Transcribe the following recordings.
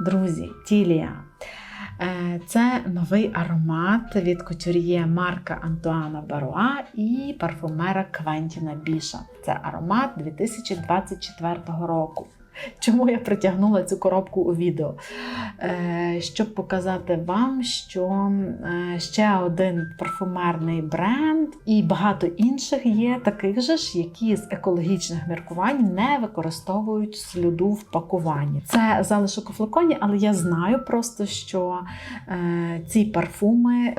Друзі, Тілія. Е, Це новий аромат від кутюр'є Марка Антуана Баруа і парфумера Квентіна Біша. Це аромат 2024 року. Чому я притягнула цю коробку у відео? Е, Щоб показати вам, що е, ще один парфумерний бренд і багато інших є таких же ж, які з екологічних міркувань не використовують сліду в пакуванні. Це залишок у флаконі, але я знаю просто, що е, ці парфуми.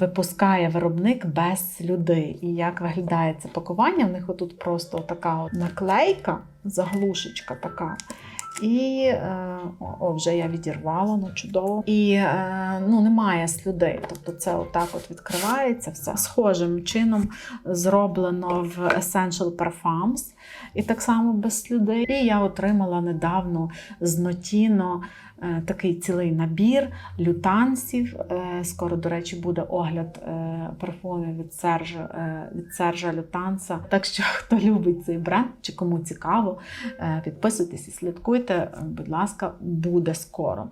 Випускає виробник без слюди. І як виглядає це пакування? В них отут просто така от наклейка, заглушечка така. І е, о, вже я відірвала, ну чудово. І е, ну, немає слюдей. Тобто це отак от відкривається все. Схожим чином зроблено в Essential Parfums. І так само без слідей. І я отримала недавно з Notino е, такий цілий набір лютансів. Е, Скоро, до речі, буде огляд е, парфумів від Сержа, е, від Сержа Лютанса. Так що, хто любить цей бренд чи кому цікаво, е, підписуйтесь і слідкуйте. Е, Будь ласка, буде скоро.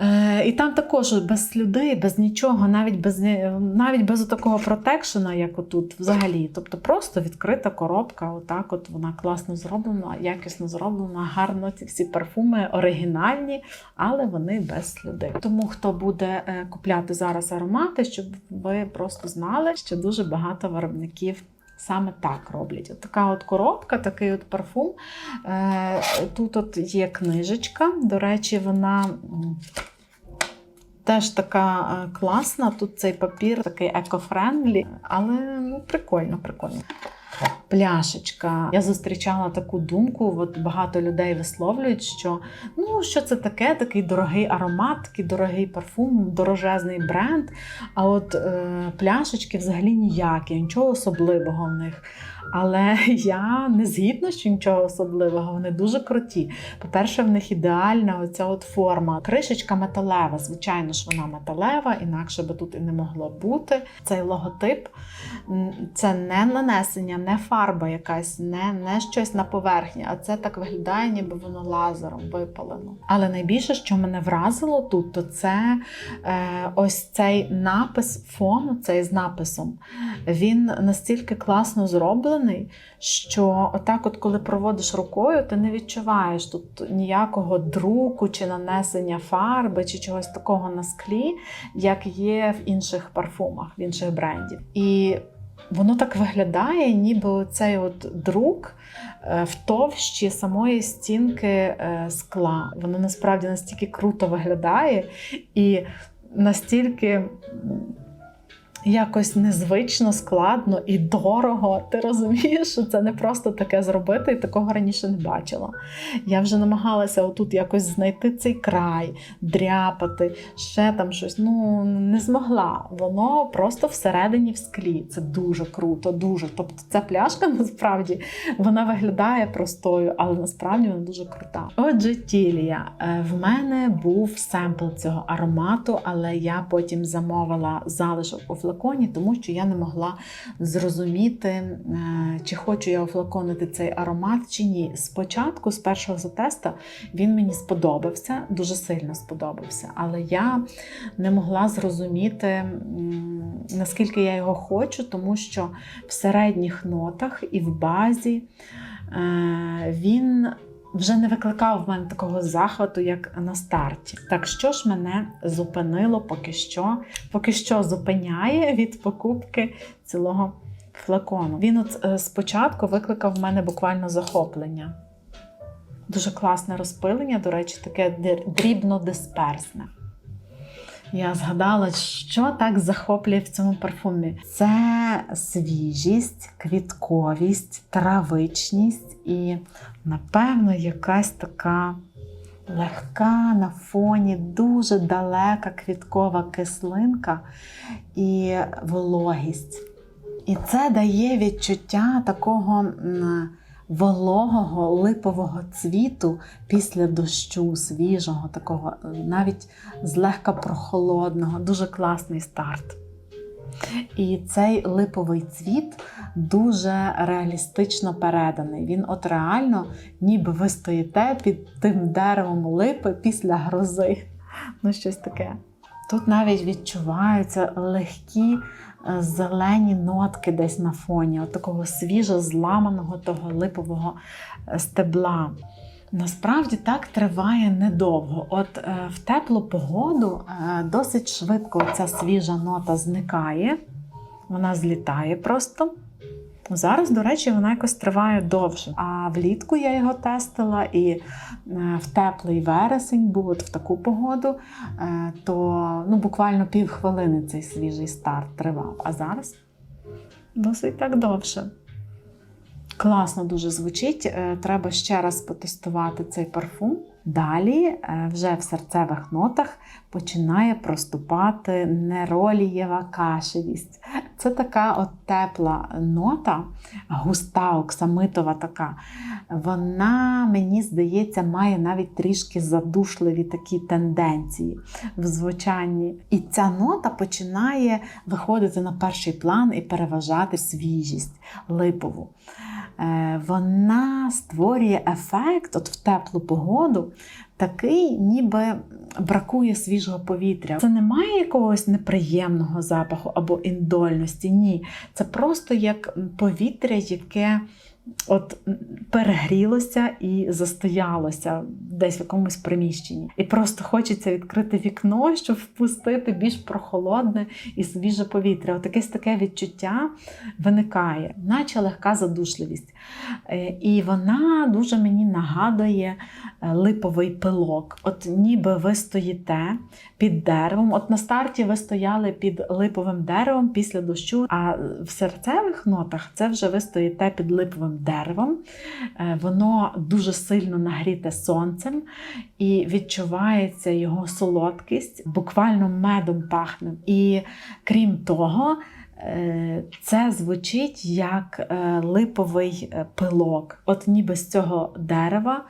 Е, І там також без людей, без нічого, навіть без навіть без такого протекшена, як отут, взагалі. Тобто просто відкрита коробка. Отак, от вона класно зроблена, якісно зроблена, гарно ці всі парфуми оригінальні, але вони без людей. Тому хто буде е, купляти зараз аромати, щоб ви просто знали, що дуже багато виробників. Саме так роблять. От така от коробка, такий от парфум. Е, Тут от є книжечка. До речі, вона теж така е, класна. Тут цей папір такий екофрендлі, але ну, прикольно, прикольно. Пляшечка. Я зустрічала таку думку. От багато людей висловлюють, що ну що це таке, такий дорогий аромат, такий дорогий парфум, дорожезний бренд. А от е, пляшечки взагалі ніякі, нічого особливого в них. Але я не згідна, що нічого особливого, вони дуже круті. По-перше, в них ідеальна оця от форма. Кришечка металева, звичайно ж, вона металева, інакше би тут і не могло бути. Цей логотип це не нанесення, не фарба якась, не, не щось на поверхні, а це так виглядає, ніби воно лазером випалено. Але найбільше, що мене вразило тут, то це е, ось цей напис фону, цей з написом. Він настільки класно зроблений, що отак, от коли проводиш рукою, ти не відчуваєш тут ніякого друку чи нанесення фарби, чи чогось такого на склі, як є в інших парфумах, в інших брендів. І воно так виглядає, ніби цей от друк е, в товщі самої стінки е, скла. Воно насправді настільки круто виглядає і настільки. Якось незвично, складно і дорого. Ти розумієш, що це не просто таке зробити, і такого раніше не бачила. Я вже намагалася отут якось знайти цей край, дряпати, ще там щось. Ну не змогла. Воно просто всередині в склі. Це дуже круто, дуже. Тобто ця пляшка насправді вона виглядає простою, але насправді вона дуже крута. Отже, тілія. Е, В мене був семпл цього аромату, але я потім замовила залишок у флаконі, тому що я не могла зрозуміти, е, чи хочу я офлаконити цей аромат чи ні. Спочатку, з першого затеста, він мені сподобався, дуже сильно сподобався, але я не могла зрозуміти, наскільки я його хочу, тому що в середніх нотах і в базі е, він вже не викликав в мене такого захвату, як на старті. Так що ж мене зупинило поки що, поки що зупиняє від покупки цілого флакону. Він от е, спочатку викликав в мене буквально захоплення. Дуже класне розпилення, до речі, таке дрібно-дисперсне. Я згадала, що так захоплює в цьому парфумі. Це свіжість, квітковість, травичність і, напевно, якась така легка на фоні, дуже далека квіткова кислинка і вологість. І це дає відчуття такого вологого липового цвіту після дощу, свіжого, такого, е, навіть злегка прохолодного. Дуже класний старт. І цей липовий цвіт дуже реалістично переданий. Він от реально, ніби ви стоїте під тим деревом липи після грози. Ну, щось таке. Тут навіть відчуваються легкі е, зелені нотки десь на фоні, от такого свіжо зламаного того липового е, стебла. Насправді так триває недовго. От е, в теплу погоду е, досить швидко ця свіжа нота зникає, вона злітає просто. Зараз, до речі, вона якось триває довше. А влітку я його тестила, і е, в теплий вересень був от в таку погоду, е, то ну, буквально півхвилини цей свіжий старт тривав. А зараз досить так довше. Класно дуже звучить. Е, Треба ще раз потестувати цей парфум. Далі, вже в серцевих нотах, починає проступати неролієва кашевість. Це така от тепла нота, густа, оксамитова така. Вона, мені здається, має навіть трішки задушливі такі тенденції в звучанні. І ця нота починає виходити на перший план і переважати свіжість липову. Е, Вона створює ефект от в теплу погоду, такий, ніби бракує свіжого повітря. Це не має якогось неприємного запаху або індольності. Ні. Це просто як повітря, яке от перегрілося і застоялося десь в якомусь приміщенні. І просто хочеться відкрити вікно, щоб впустити більш прохолодне і свіже повітря. От таке відчуття виникає, наче легка задушливість. Е, І вона дуже мені нагадує е, липовий пилок. От ніби ви стоїте під деревом. От на старті ви стояли під липовим деревом після дощу, а в серцевих нотах це вже ви стоїте під липовим деревом. Е, Воно дуже сильно нагріте сонцем і відчувається його солодкість, буквально медом пахне. І крім того, е, це звучить як е, липовий пилок. От ніби з цього дерева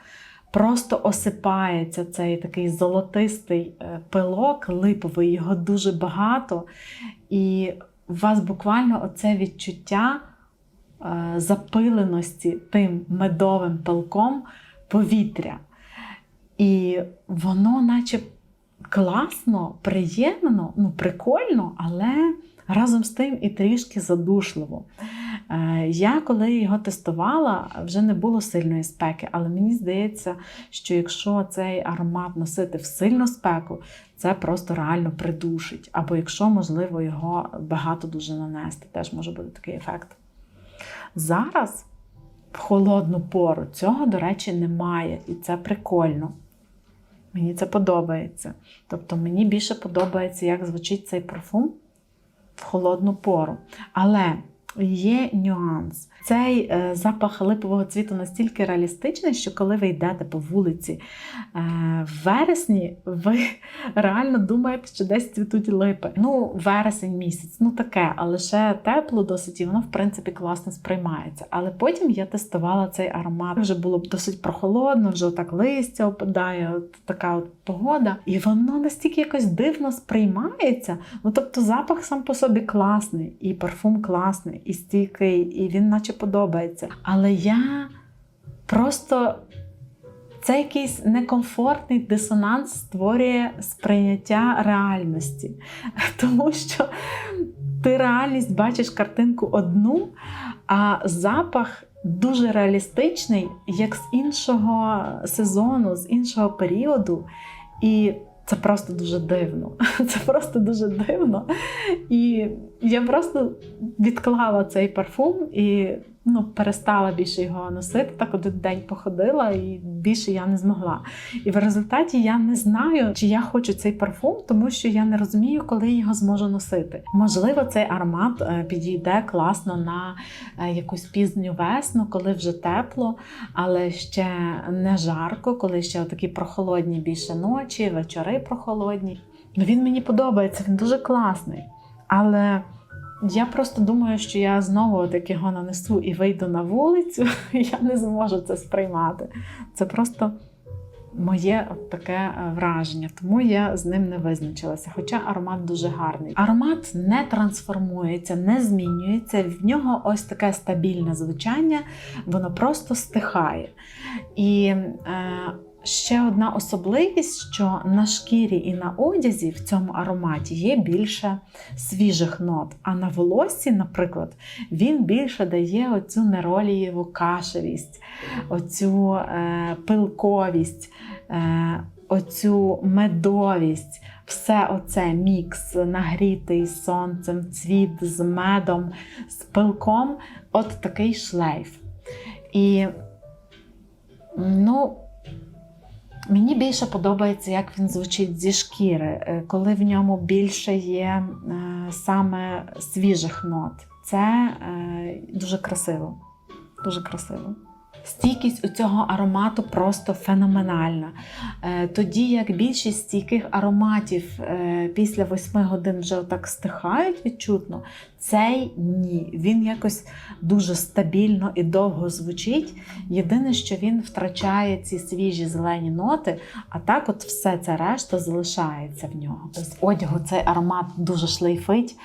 просто осипається цей такий золотистий пилок липовий, його дуже багато. І у вас буквально оце відчуття запиленості тим медовим пилком повітря. І воно, наче класно, приємно, ну, прикольно, але разом з тим і трішки задушливо. Е, Я коли його тестувала, вже не було сильної спеки, але мені здається, що якщо цей аромат носити в сильну спеку, це просто реально придушить. Або якщо, можливо, його багато дуже нанести, теж може бути такий ефект. Зараз в холодну пору цього, до речі, немає, і це прикольно. Мені це подобається. Тобто мені більше подобається, як звучить цей парфум в холодну пору. Але є нюанс. Цей е, запах липового цвіту настільки реалістичний, що коли ви йдете по вулиці е, в вересні, ви реально думаєте, що десь цвітуть липи. Ну, вересень місяць, ну таке, але ще тепло досить, і воно, в принципі, класно сприймається. Але потім я тестувала цей аромат. Вже було досить прохолодно, вже так листя опадає, от така от погода. І воно настільки якось дивно сприймається. Ну, тобто, запах сам по собі класний, і парфум класний, і стійкий, і він наче подобається. Але я просто це якийсь некомфортний дисонанс створює сприйняття реальності. Тому що ти реальність бачиш картинку одну, а запах дуже реалістичний, як з іншого сезону, з іншого періоду. І це просто дуже дивно. Це просто дуже дивно. І я просто відклала цей парфум і ну, перестала більше його носити. Так один день походила, і більше я не змогла. І в результаті я не знаю, чи я хочу цей парфум, тому що я не розумію, коли його зможу носити. Можливо, цей аромат е, підійде класно на е, якусь пізню весну, коли вже тепло, але ще не жарко, коли ще такі прохолодні більше ночі, вечори прохолодні. Він мені подобається, він дуже класний. Але я просто думаю, що я знову от його нанесу і вийду на вулицю, я не зможу це сприймати. Це просто моє от таке е, враження, тому я з ним не визначилася. Хоча аромат дуже гарний. Аромат не трансформується, не змінюється. В нього ось таке стабільне звучання, воно просто стихає. І е, ще одна особливість, що на шкірі і на одязі в цьому ароматі є більше свіжих нот. А на волоссі, наприклад, він більше дає оцю неролієву кашевість, оцю е, пилковість, е, оцю медовість. Все оце мікс нагрітий сонцем, цвіт з медом, з пилком от такий шлейф. І ну, мені більше подобається, як він звучить зі шкіри, е, коли в ньому більше є е, саме свіжих нот. Це е, дуже красиво. Дуже красиво. Стійкість у цього аромату просто феноменальна. Е, Тоді як більшість стійких ароматів е, після 8 годин вже отак стихають відчутно, цей ні. Він якось дуже стабільно і довго звучить. Єдине, що він втрачає ці свіжі зелені ноти, а так от все це решта залишається в нього. З одягу цей аромат дуже шлейфить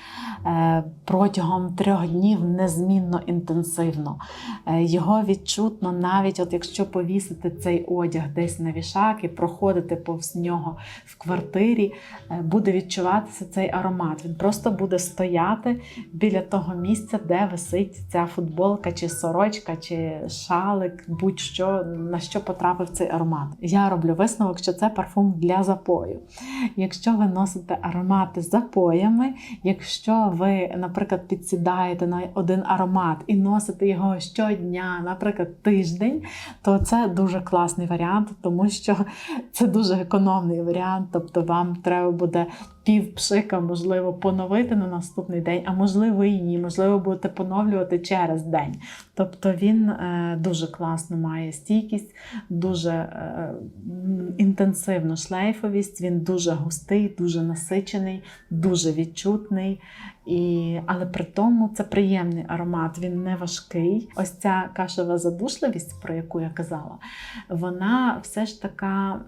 е, протягом трьох днів незмінно інтенсивно. Його відчутно, навіть от якщо повісити цей одяг десь на вішак і проходити повз нього в квартирі, е, буде відчуватися цей аромат. Він просто буде стояти біля того місця, де висить ця футболка, чи сорочка, чи шалик, будь-що на що потрапив цей аромат. Я роблю висновок, що це парфум для запою. Якщо ви носите аромати з запоями, якщо ви, наприклад, підсідаєте на один аромат і носите його щодня, наприклад, тиждень, то це дуже класний варіант, тому що це дуже економний варіант. Тобто вам треба буде пів пшика, можливо, поновити на наступний день, а можливо і ні, можливо, будете поновлювати через день. Тобто він е, дуже класно має стійкість, дуже е, інтенсивну шлейфовість, він дуже густий, дуже насичений, дуже відчутний. І, але при тому це приємний аромат, він не важкий. Ось ця кашева задушливість, про яку я казала, вона все ж така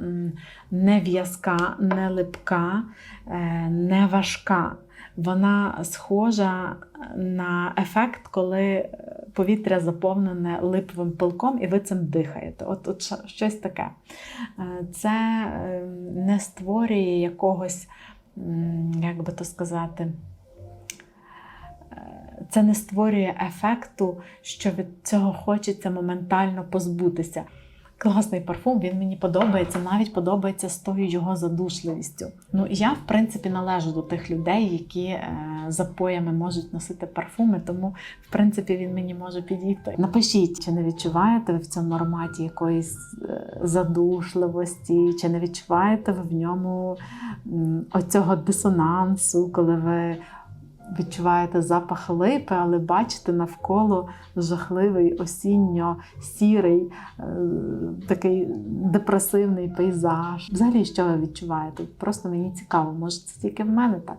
не в'язка, не липка, е, не важка. Вона схожа на ефект, коли повітря заповнене липовим пилком, і ви цим дихаєте. От, от щось таке. Е, Це е, не створює якогось, як би то сказати, е, це не створює ефекту, що від цього хочеться моментально позбутися. Класний парфум, він мені подобається, навіть подобається з тою його задушливістю. Ну, я, в принципі, належу до тих людей, які е, запоями можуть носити парфуми, тому, в принципі, він мені може підійти. Напишіть, чи не відчуваєте ви в цьому ароматі якоїсь е, задушливості, чи не відчуваєте ви в ньому оцього дисонансу, коли ви відчуваєте запах липи, але бачите навколо жахливий осінньо-сірий, е, такий депресивний пейзаж. Взагалі, що ви відчуваєте? Просто мені цікаво, може це тільки в мене так.